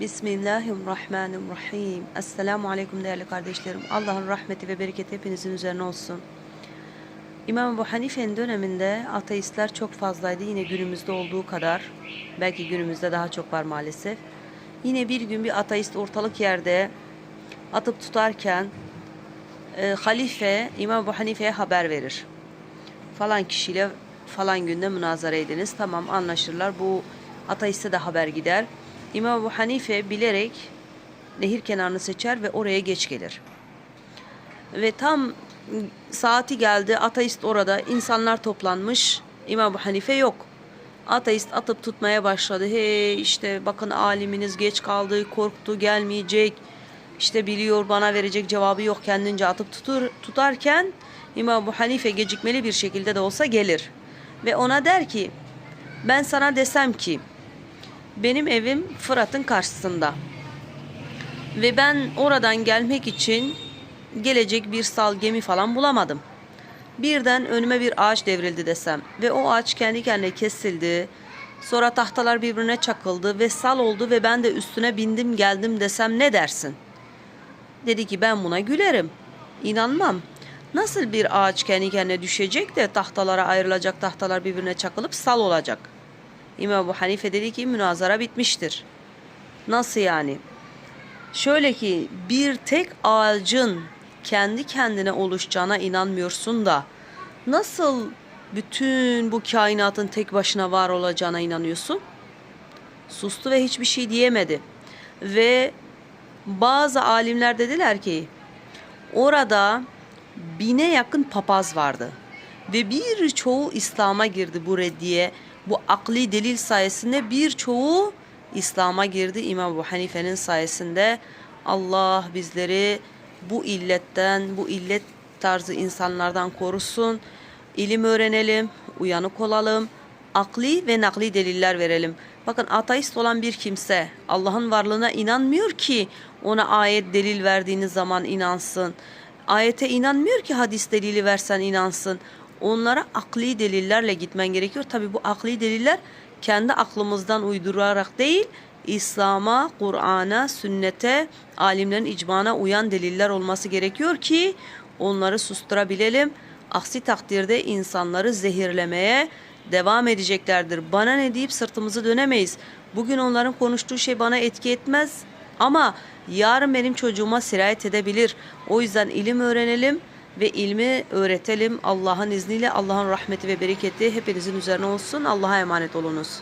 Bismillahirrahmanirrahim. Esselamu Aleyküm değerli kardeşlerim. Allah'ın rahmeti ve bereketi hepinizin üzerine olsun. İmam Ebu Hanife'nin döneminde ateistler çok fazlaydı. Yine günümüzde olduğu kadar. Belki günümüzde daha çok var maalesef. Yine bir gün bir ateist ortalık yerde atıp tutarken e, halife İmam Ebu Hanife'ye haber verir. Falan kişiyle falan günde münazara ediniz. Tamam anlaşırlar. Bu ateiste de haber gider. İmam Ebu Hanife bilerek nehir kenarını seçer ve oraya geç gelir. Ve tam saati geldi. Ateist orada. insanlar toplanmış. İmam Ebu Hanife yok. Ateist atıp tutmaya başladı. Hey işte bakın aliminiz geç kaldı, korktu, gelmeyecek. İşte biliyor bana verecek cevabı yok kendince atıp tutur, tutarken İmam Ebu Hanife gecikmeli bir şekilde de olsa gelir. Ve ona der ki ben sana desem ki benim evim Fırat'ın karşısında. Ve ben oradan gelmek için gelecek bir sal gemi falan bulamadım. Birden önüme bir ağaç devrildi desem ve o ağaç kendi kendine kesildi. Sonra tahtalar birbirine çakıldı ve sal oldu ve ben de üstüne bindim geldim desem ne dersin? Dedi ki ben buna gülerim. İnanmam. Nasıl bir ağaç kendi kendine düşecek de tahtalara ayrılacak tahtalar birbirine çakılıp sal olacak? İmam Ebu Hanife dedi ki münazara bitmiştir. Nasıl yani? Şöyle ki bir tek ağacın kendi kendine oluşacağına inanmıyorsun da nasıl bütün bu kainatın tek başına var olacağına inanıyorsun? Sustu ve hiçbir şey diyemedi. Ve bazı alimler dediler ki orada bine yakın papaz vardı. Ve birçoğu İslam'a girdi bu reddiye. Bu akli delil sayesinde birçoğu İslam'a girdi İmam Ebu Hanife'nin sayesinde. Allah bizleri bu illetten, bu illet tarzı insanlardan korusun. İlim öğrenelim, uyanık olalım, akli ve nakli deliller verelim. Bakın ateist olan bir kimse Allah'ın varlığına inanmıyor ki ona ayet delil verdiğiniz zaman inansın. Ayete inanmıyor ki hadis delili versen inansın. Onlara akli delillerle gitmen gerekiyor. Tabi bu akli deliller kendi aklımızdan uydurarak değil, İslam'a, Kur'an'a, sünnete, alimlerin icmana uyan deliller olması gerekiyor ki onları susturabilelim. Aksi takdirde insanları zehirlemeye devam edeceklerdir. Bana ne deyip sırtımızı dönemeyiz. Bugün onların konuştuğu şey bana etki etmez ama yarın benim çocuğuma sirayet edebilir. O yüzden ilim öğrenelim ve ilmi öğretelim. Allah'ın izniyle Allah'ın rahmeti ve bereketi hepinizin üzerine olsun. Allah'a emanet olunuz.